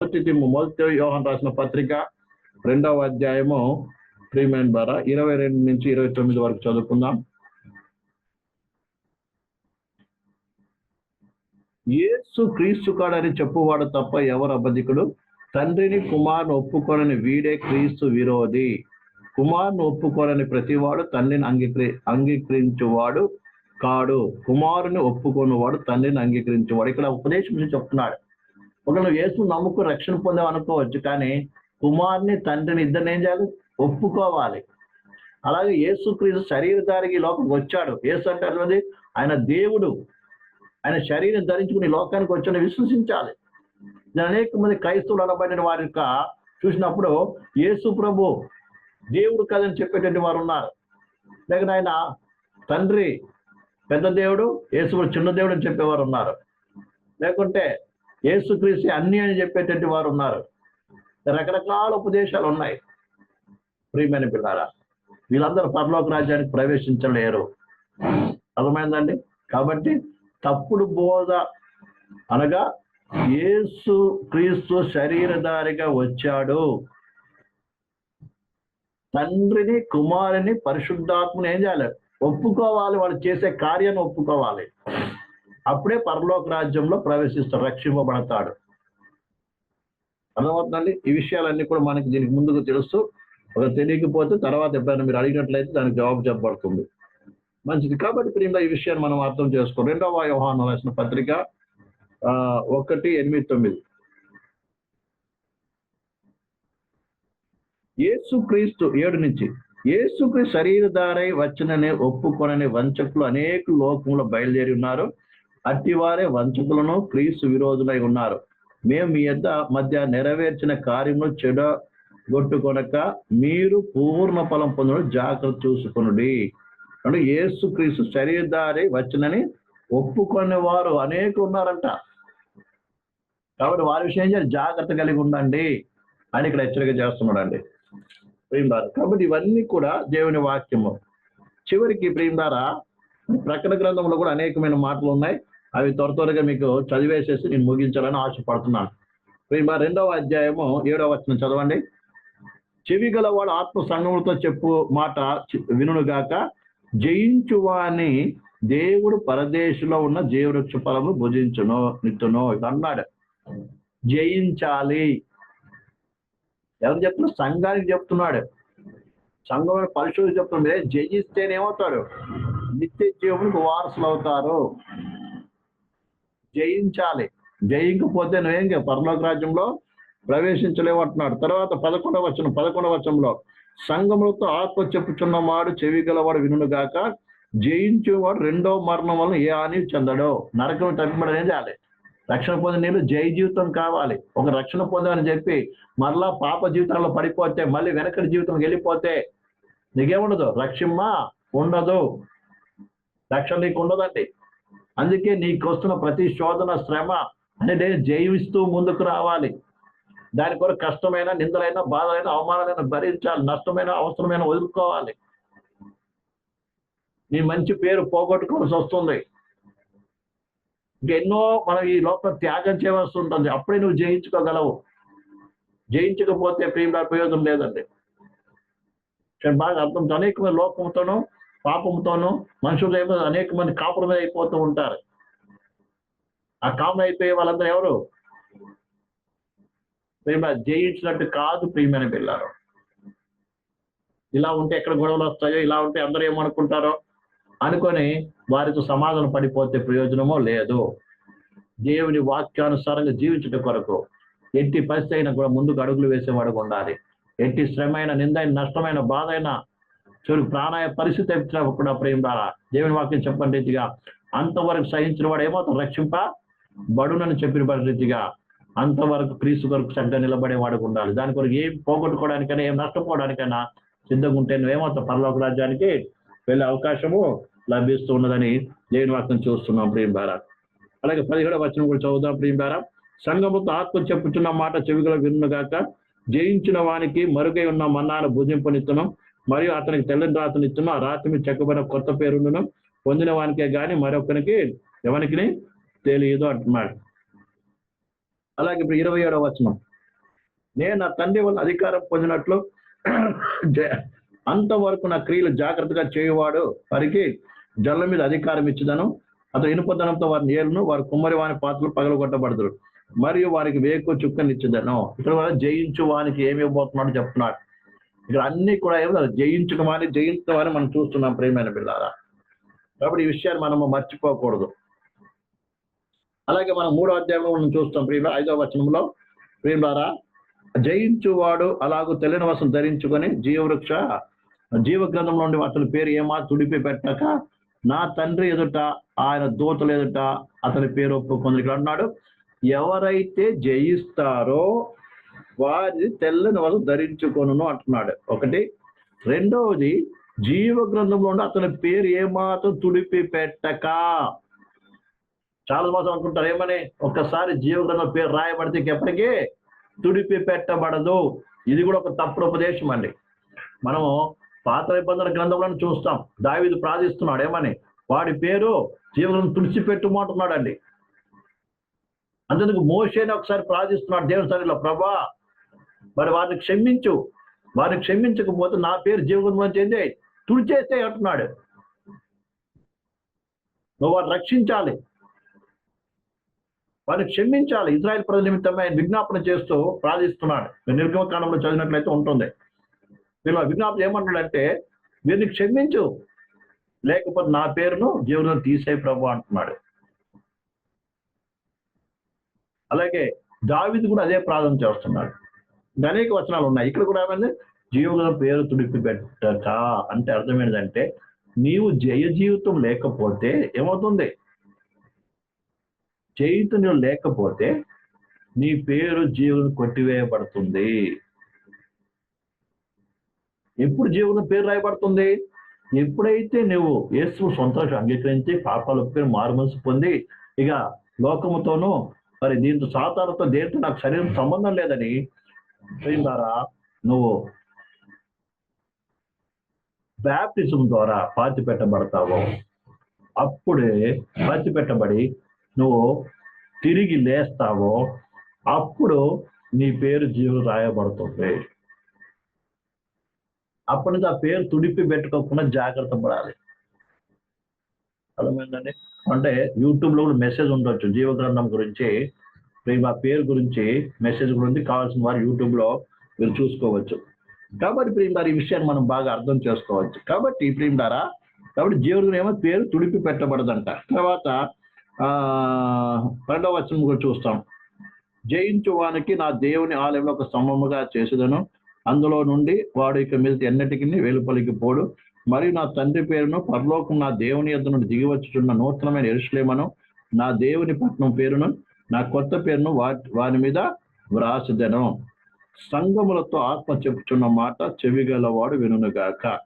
మొదటి మొదటి యోహన్ రాసిన పత్రిక రెండవ అధ్యాయము ప్రీమియం ద్వారా ఇరవై రెండు నుంచి ఇరవై తొమ్మిది వరకు చదువుకుందాం. ఏసు క్రీస్తు కాడని చెప్పువాడు తప్ప ఎవరు అబద్ధికుడు తండ్రిని కుమార్ను ఒప్పుకొనని వీడే క్రీస్తు విరోధి. కుమార్ను ఒప్పుకోనని ప్రతివాడు తండ్రిని అంగీకరి అంగీకరించువాడు కాడు. కుమారుని ఒప్పుకొనివాడు తండ్రిని అంగీకరించేవాడు. ఇక్కడ ఉపదేశం చెప్తున్నాడు. ఒకవేళ యేసు నమ్ముకు రక్షణ పొందాం అనుకోవచ్చు కానీ కుమార్ని తండ్రిని ఇద్దరిని ఏం చేయాలి? ఒప్పుకోవాలి. అలాగే యేసు క్రీస్తు శరీరధారికి లోకం వచ్చాడు. యేసు అంటే అన్నది ఆయన దేవుడు. ఆయన శరీరం ధరించుకుని లోకానికి వచ్చాడని విశ్వసించాలి. అనేక మంది క్రైస్తవులు అనబడిన వారి యొక్క చూసినప్పుడు యేసు ప్రభు దేవుడు కదని చెప్పేటువంటి వారు ఉన్నారు. లేకపోతే ఆయన తండ్రి పెద్ద దేవుడు యేసు చిన్న దేవుడు అని చెప్పేవారు ఉన్నారు. లేకుంటే యేసు క్రీస్తు అన్ని అని చెప్పేటట్టు వారు ఉన్నారు. రకరకాల ఉపదేశాలు ఉన్నాయి. ప్రియమైన పిల్లారా వీళ్ళందరూ పరలోక రాజ్యానికి ప్రవేశించలేరు. అర్థమైందండి? కాబట్టి తప్పుడు బోధ అనగా యేసు క్రీస్తు శరీరధారిగా వచ్చాడు. తండ్రిని కుమారుని పరిశుద్ధాత్మని ఏం చేయాలి? ఒప్పుకోవాలి వాళ్ళు చేసే కార్యాన్ని ఒప్పుకోవాలి. అప్పుడే పరలోక రాజ్యంలో ప్రవేశిస్తాడు రక్షింపబడతాడు. అర్థమవుతుందండి? ఈ విషయాలన్నీ కూడా మనకి దీనికి ముందుకు తెలుస్తూ ఒక తెలియకపోతే తర్వాత ఎప్పుడైనా మీరు అడిగినట్లయితే దానికి జవాబు చెప్పబడుతుంది. మంచిది. కాబట్టి ప్రియంగా ఈ విషయాన్ని మనం అర్థం చేసుకో రెండవ వ్యవహారం రాసిన పత్రిక ఆ, ఒకటి ఎనిమిది తొమ్మిది. ఏసుక్రీస్తు ఏడు నుంచి యేసుక్రీస్తు శరీరధారై వచ్చిననే ఒప్పుకొనని వంచకులు అనేక లోకంలో బయలుదేరి ఉన్నారు. అట్టివారే వంచకులను క్రీస్తు విరోధులై ఉన్నారు. మేము మీ యొద్ద మధ్య నెరవేర్చిన కార్యమును చెడ గొట్టుకొనక మీరు పూర్ణ ఫలం పొందడం జాగ్రత్త చూసుకునుడి. అంటే ఏసు క్రీస్తు శరీరధారి వచ్చినని ఒప్పుకునే వారు అనేక ఉన్నారంట కాబట్టి వారి విషయం జాగ్రత్త కలిగి ఉండండి అని ఇక్కడ హెచ్చరిక చేస్తున్నాడండి. ప్రియందారు కాబట్టి ఇవన్నీ కూడా దేవుని వాక్యము. చివరికి ప్రియందారా ప్రకటన గ్రంథంలో కూడా అనేకమైన మాటలు ఉన్నాయి. అవి త్వర త్వరగా మీకు చదివేసేసి నేను ముగించాలని ఆశపడుతున్నాను. మా రెండవ అధ్యాయము ఏడవ వచ్చిన చదవండి. చెవి గలవాడు ఆత్మ సంఘములతో చెప్పు మాట వినుగాక జయించువాని దేవుడు పరదేశంలో ఉన్న జీవవృక్ష ఫలము భుజించును నిత్తును ఇది అన్నాడు. జయించాలి. ఎవరు చెప్తున్నా సంఘానికి చెప్తున్నాడు. సంఘం పరిశోధన చెప్తుంది జయిస్తేనేమవుతాడు నిత్య జీవునికి వారసులు అవుతారు జయించాలి. జయింకపోతే నువ్వేం పరలోక రాజ్యంలో ప్రవేశించలేవు అంటున్నాడు తర్వాత పదకొండవ వచనం పదకొండవ వచనంలో సంఘములతో ఆత్మ చెప్పుచున్నవాడు చెవి గలవాడు వినుగాక జయించేవాడు రెండో మరణం వలన ఏ హాని చెందడో. నరకం తప్పిమడం ఏం చేయాలి రక్షణ పొందిన నీళ్ళు జై జీవితం కావాలి. ఒక రక్షణ పొందామని చెప్పి మరలా పాప జీవితంలో పడిపోతే మళ్ళీ వెనకటి జీవితం వెళ్ళిపోతే నీకేముండదు? రక్షమ్మ ఉండదు. రక్షణ నీకు ఉండదండి. అందుకే నీకు వస్తున్న ప్రతి శోధన శ్రమ అనేది జయిస్తూ ముందుకు రావాలి. దాని కొరకు కష్టమైన నిందలైన బాధలైన అవమానాలైన భరించాలి. నష్టమైన అవసరమైన వదులుకోవాలి. నీ మంచి పేరు పోగొట్టుకోవాల్సి వస్తుంది. ఇంకెన్నో మనం ఈ లోపల త్యాగం చేయవలసి ఉంటుంది. అప్పుడే నువ్వు జయించుకోగలవు. జయించకపోతే ప్రియుల ప్రయోజనం లేదండి. బాగా అర్థం అనేకమైన లోకంతోనూ పాపంతోనూ మనుషులు ఏమో అనేక మంది కాపురమే అయిపోతూ ఉంటారు. ఆ కామన్ అయిపోయే వాళ్ళందరూ ఎవరు? ప్రేమ జయించినట్టు కాదు ప్రియమైన పిల్లలు. ఇలా ఉంటే ఎక్కడ గొడవలు వస్తాయో ఇలా ఉంటే అందరూ ఏమనుకుంటారో అనుకొని వారితో సమాధానం పడిపోతే ప్రయోజనమో లేదు. దేవుని వాక్యానుసారంగా జీవించుట కొరకు ఎట్టి పరిస్థితి అయినా కూడా ముందుకు అడుగులు వేసేవాడు ఉండాలి. ఎట్టి శ్రమైన నిందైన నష్టమైన బాధ అయినా చూడు ప్రాణాయ పరిస్థితి వచ్చినప్పుడు కూడా ప్రేమ దేవుని వాక్యం చెప్పని రీతిగా అంతవరకు సహించిన వాడు ఏమవుతాడు రక్షింప బడునని చెప్పిన రీతిగా అంతవరకు క్రీస్తు కొరకు చక్కగా నిలబడేవాడు ఉండాలి. దాని కొరకు ఏం పోగొట్టుకోవడానికైనా ఏం నష్టపోవడానికైనా సిద్ధంగా ఉంటే నువ్వేమవుతావు పరలోక రాజ్యానికి వెళ్ళే అవకాశము లభిస్తూ ఉన్నదని దేవుని వాక్యం చూస్తున్నాం ప్రియం భారత్ అలాగే పదిహేడవ వచనం కూడా చదువుదాం ప్రియం భారత్ సంఘముతో ఆత్మ చెప్పుచున్న మాట చెవిగల విన్నుగాక జయించిన వానికి మరుగై ఉన్న మన్నాను భుజింపనిత్తును మరియు అతనికి తెల్లని రాతనిత్తును ఆ రాతి మీద చెక్కబడిన కొత్త పేరును పొందిన వానికే గాని మరొకరికి ఎవరికి తెలియదు అంటున్నాడు. అలాగే ఇప్పుడు ఇరవై ఏడవ వచనం. నేను నా తండ్రి వల్ల అధికారం పొందినట్లు అంతవరకు నా క్రియలు జాగ్రత్తగా చేయవాడు వారికి జల్ల మీద అధికారం ఇచ్చిదను. అతను ఇనుపదనంతో వారిని ఏలును. వారి కుమ్మరి వాని పాత్రలు పగలగొట్టబడతారు మరియు వారికి వేకు చుక్కని ఇచ్చిదను ఇక్కడ కూడా జయించు వానికి ఏమి ఇవ్వబోతున్నాడు చెప్తున్నాడు. ఇక్కడ అన్ని కూడా ఏమో అది జయించడం అని మనం చూస్తున్నాం ప్రేమైన పిల్లారా కాబట్టి ఈ విషయాన్ని మనము మర్చిపోకూడదు. అలాగే మనం మూడో అధ్యాయంలో మనం చూస్తాం ప్రియుల ఐదో వచనంలో ప్రియులారా జయించువాడు అలాగూ తెలియని వసం ధరించుకొని జీవవృక్ష జీవ గ్రంథంలో నుండి అతని పేరు ఏమా తుడిపి పెట్టక నా తండ్రి ఎదుట ఆయన దూతలు ఎదుట అతని పేరు ఒప్పుకొని ఇక్కడ అన్నాడు ఎవరైతే జయిస్తారో వారి తెల్లని వసం ధరించుకొను అంటున్నాడు. ఒకటి. రెండవది జీవ గ్రంథంలో ఉండి అతని పేరు ఏమాత్రం తుడిపి పెట్టక. చాలా మాత్రం అనుకుంటారు ఏమని? ఒక్కసారి జీవ గ్రంథం పేరు రాయబడితే ఎప్పటికీ తుడిపి పెట్టబడదు. ఇది కూడా ఒక తప్పుడు ఉపదేశం అండి. మనము పాత నిబంధన గ్రంథంలో చూస్తాం. దావిది ప్రార్థిస్తున్నాడు ఏమని? వాడి పేరు జీవనం తుడిచిపెట్టుమంటున్నాడు అండి అంతేందుకు మోషేని ఒకసారి ప్రార్థిస్తున్నాడు దేవుని సరిలో ప్రభా మరి వారిని క్షమించు. వారిని క్షమించకపోతే నా పేరు జీవగుణం చెంది తుడిచేస్తే అంటున్నాడు. నువ్వు వారిని రక్షించాలి. వారిని క్షమించాలి. ఇజ్రాయెల్ ప్రజల నిమిత్తమైన విజ్ఞాపన చేస్తూ ప్రార్థిస్తున్నాడు. మీరు నిర్గమకాండంలో చదివినట్లయితే ఉంటుంది. వీళ్ళు విజ్ఞాపన ఏమంటాడంటే వీరిని క్షమించు. లేకపోతే నా పేరును జీవనం తీసే ప్రభు అంటున్నాడు. అలాగే దావిది కూడా అదే ప్రార్థన చేస్తున్నాడు. అనేక వచనాలు ఉన్నాయి. ఇక్కడ కూడా ఏమైంది? జీవుల పేరు తుడిపి పెట్టక అంటే అర్థం ఏంటంటే నీవు జయ జీవితం లేకపోతే ఏమవుతుంది? చైతన్యం లేకపోతే నీ పేరు జీవుని కొట్టివేయబడుతుంది. ఎప్పుడు జీవుని పేరు రాయబడుతుంది? ఎప్పుడైతే నువ్వు యేసు సంతోషం అంగీకరించి పాపాలు ఒప్పుకొని మారుమనసు పొంది ఇక లోకముతోనూ మరి దీంతో సాతాలతో దేంతో నాకు శరీరం సంబంధం లేదని దీని ద్వారా నువ్వు బ్యాప్టిజం ద్వారా పాతి పెట్టబడతావు అప్పుడే పాతి పెట్టబడి నువ్వు తిరిగి లేస్తావో. అప్పుడు నీ పేరు జీవులు రాయబడుతుంది. అప్పటి నుంచి ఆ పేరు తుడిపి పెట్టుకోకుండా జాగ్రత్త పడాలి. అర్థమైందండి? అంటే యూట్యూబ్లో కూడా మెసేజ్ ఉండొచ్చు. జీవగ్రంథం గురించి ప్రేమ పేరు గురించి మెసేజ్ గురించి కావాల్సిన వారు యూట్యూబ్లో మీరు చూసుకోవచ్చు. కాబట్టి ప్రేమ ఈ విషయాన్ని మనం బాగా అర్థం చేసుకోవచ్చు. కాబట్టి ప్రేమ ద్వారా కాబట్టి జీవుడు ఏమో పేరు తుడిపి పెట్టబడదంట. తర్వాత ఆ రెండవ వచనం కూడా చూస్తాం. జయించు వానికి నా దేవుని ఆలయంలో ఒక స్తంభముగా చేసేదను. అందులో నుండి వాడు ఇక మీద ఎన్నటికి వెలుపలికి పోడు. మరియు నా తండ్రి పేరును పరలోకం నా దేవుని యొద్ద నుండి దిగివచ్చుచున్న నూతనమైన ఎరుసలేమను నా దేవుని పట్నం పేరును నా కొత్త పేరును వారి మీద వ్రాసిదను. సంగములతో ఆత్మ చెప్పుచున్న మాట చెవిగలవాడు వినుగాక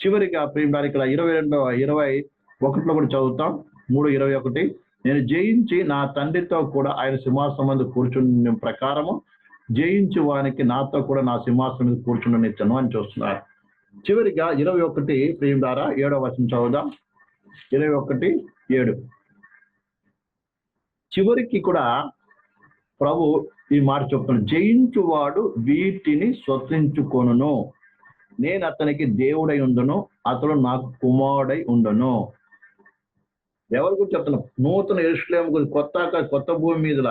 చివరిగా ప్రియులారా ఇక్కడ ఇరవై రెండవ ఇరవై ఒకటిలో కూడా చదువుతాం. మూడు ఇరవై ఒకటి. నేను జయించి నా తండ్రితో కూడా ఆయన సింహాసనం మీద కూర్చున్న ప్రకారము జయించి వానికి నాతో కూడా నా సింహాసనం మీద కూర్చుండనిచ్చను అని చూస్తున్నారు. చివరిగా ఇరవై ఒకటి ప్రియుడారా ద్వారా ఏడవ వచనం చదువుదాం. ఇరవై ఒకటి ఏడు. చివరికి కూడా ప్రభు ఈ మాట చెప్తున్నాడు జయించువాడు వీటిని స్వతంచుకొనును నేను అతనికి దేవుడై ఉండను అతడు నాకు కుమారుడై ఉండను. ఎవరి గురించి చెప్తున్నాం నూతన ఎరుశ్లేం గురించి కొత్త కొత్త భూమి మీద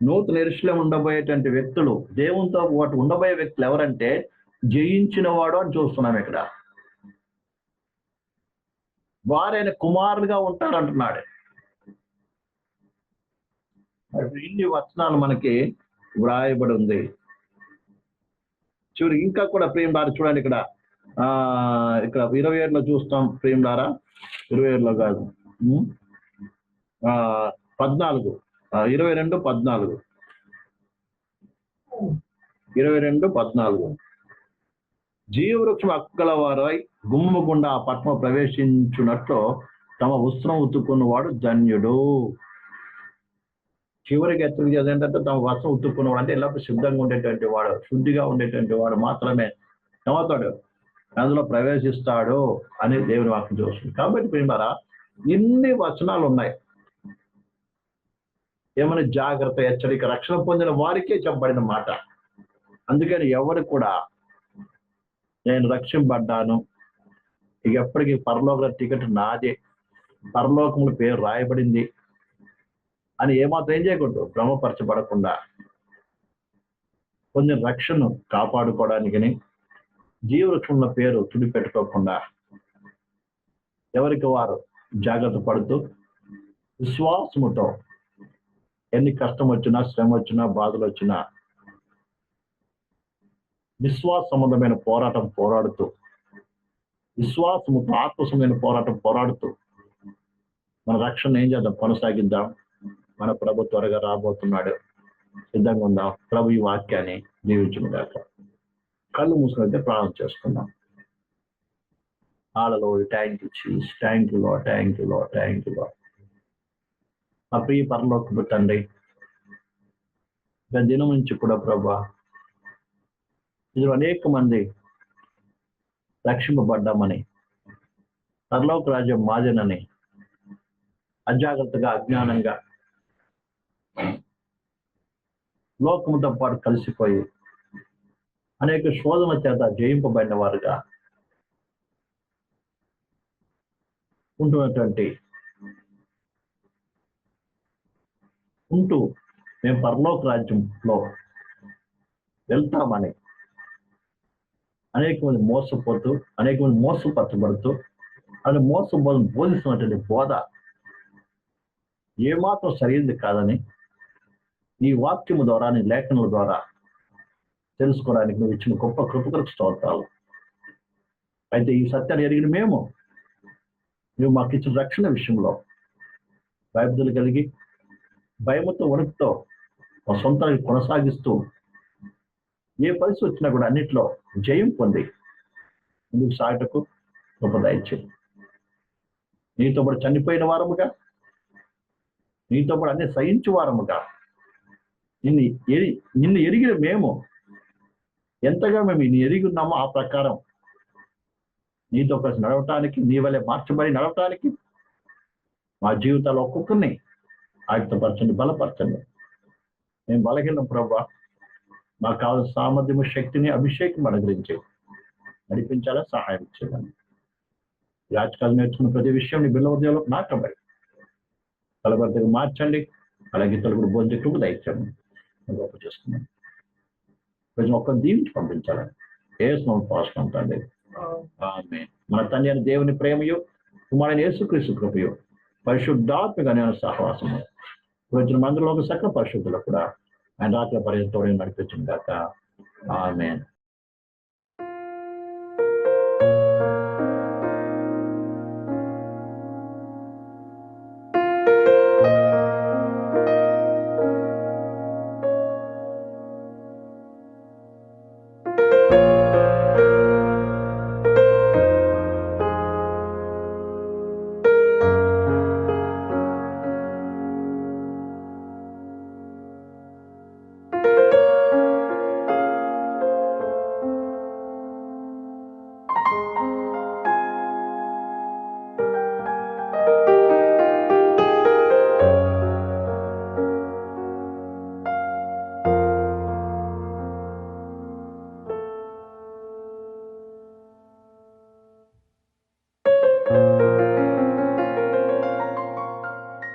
నూతన ఎరుశ్లేం ఉండబోయేటువంటి వ్యక్తులు దేవునితో పాటు ఉండబోయే వ్యక్తులు ఎవరంటే జయించిన వాడు అని చూస్తున్నాం ఇక్కడ. వారైన కుమారులుగా ఉంటారంటున్నాడు ఇన్ని వచనాలు మనకి వ్రాయబడి ఉంది చూడు ఇంకా కూడా ప్రేమ దారి చూడండి ఇక్కడ. ఆ ఇక్కడ ఇరవై ఏడులో చూస్తాం ప్రేమ దారా ఇరవై ఏడులో కాదు. ఆ పద్నాలుగు. ఇరవై రెండు పద్నాలుగు. ఇరవై రెండు పద్నాలుగు. జీవవృక్షం అక్కల వారై గుమ్మ గుండా ఆ పట్నం ప్రవేశించున్నట్లు తమ వస్త్రం ఉతుక్కున్నవాడు ధన్యుడు. చివరికి హెచ్చరిక చేసి ఏంటంటే తమ వర్షం ఉత్తుక్కున్నవాడు అంటే ఎల్లప్పుడూ శుద్ధంగా ఉండేటువంటి వాడు శుద్ధిగా ఉండేటువంటి వాడు మాత్రమే. ఏమవుతాడు? అందులో ప్రవేశిస్తాడు అని దేవుని వాక్యం చూస్తుంది. కాబట్టి ప్రేమారా ఇన్ని వచనాలు ఉన్నాయి ఏమైనా జాగ్రత్త హెచ్చరిక రక్షణ పొందిన వారికే చెప్పబడిన మాట. అందుకని ఎవరు కూడా నేను రక్షింపడ్డాను ఇక ఎప్పటికీ పరలోక టికెట్ నాదే. పరలోకముల పేరు రాయబడింది. అని ఏమాత్రం ఏం చేయకూడదు. భ్రమపరచబడకుండా కొంచెం రక్షణను కాపాడుకోవడానికి జీవవృక్షంలో పేరు తుడిపెట్టుకోకుండా ఎవరికి వారు జాగ్రత్త పడుతూ విశ్వాసముతో ఎన్ని కష్టం వచ్చినా శ్రమ వచ్చినా బాధలు వచ్చినా విశ్వాస సంబంధమైన పోరాటం పోరాడుతూ విశ్వాసముతో ఆత్మసమైన పోరాటం పోరాడుతూ మన రక్షణ ఏం చేద్దాం? కొనసాగిద్దాం. మన ప్రభు త్వరగా రాబోతున్నాడు. సిద్ధంగా ఉందాం. ప్రభు ఈ వాక్యాన్ని జీవించిన దాకా కళ్ళు మూసుకుంటే ప్రాణం చేసుకుందాం ఆలలో ట్యాంక్ ఇచ్చి ట్యాంక్లో ట్యాంకులో అప్పుడు ఈ పరలోకి తండ్రి దినం నుంచి కూడా ప్రభా ఇందులో అనేక మంది రక్షింపబడ్డామని పరలోక రాజ్యం మాజనని అజాగ్రత్తగా అజ్ఞానంగా లోకముతో పాటు కలిసిపోయి అనేక శోధన చేత జయింపబడిన వారుగా ఉంటున్నటువంటి ఉంటూ మేము పరలోక రాజ్యంలో వెళ్తామని అనేక మంది మోసపోతూ అనేక మంది మోసపరచబడుతూ అది మోసబోధం బోధిస్తున్నటువంటి బోధ ఏమాత్రం సరైనది కాదని ఈ వాక్యము ద్వారా నీ లేఖనల ద్వారా తెలుసుకోవడానికి నువ్వు ఇచ్చిన గొప్ప కృపకరకు స్తోత్రాలు. అయితే ఈ సత్యాన్ని ఎరిగిన మేము నువ్వు మాకు ఇచ్చిన రక్షణ విషయంలో భయబుద్ధులు కలిగి భయముతో వణుకుతో మా సొంతాన్ని కొనసాగిస్తూ ఏ పరిస్థితి వచ్చినా కూడా అన్నిట్లో జయం పొంది ముందుకు సాగటకు గొప్ప నీతో పాటు చనిపోయిన వారముగా నీతో పాటు అన్ని సహించు వారముగా నిన్ను ఎరి నిన్ను ఎరిగిన మేము ఎంతగా మేము నిన్ను ఎరిగి ఉన్నామో ఆ ప్రకారం నీతో కలిసి నడవటానికి నీ వల్లే మార్చబడి నడవటానికి మా జీవితాలు ఒక్కొక్కరిని ఆయుక్తపరచండి బలపరచండి. మేము బలహీనం ప్రభా మాకు కావాల్సిన సామర్థ్యము శక్తిని అభిషేకం అనుగ్రహించి నడిపించాలా సహాయం చేయాలి రాజకాలు నేర్చుకున్న ప్రతి విషయం నీ బిల్ల ఉద్యోగంలో నాకబడి కలబద్దగా మార్చండి. అలాగే తెలుగు బోధకులకు దయచండి గొప్ప చేసుకున్నాం. కొంచెం ఒక్క దీవించి పంపించాలని ఏ స్మరణ పాస్ తండ్రి ఆమె మన తండ్రి అని దేవుని ప్రేమయు కుమారుని యేసుక్రీస్తు కృపయు పరిశుద్ధాత్మక నేను సహవాసము. వచ్చిన మందులో సకల పరిశుద్ధులు కూడా ఆయన రాత్రి పర్యటన నడిపించింది కాక ఆమె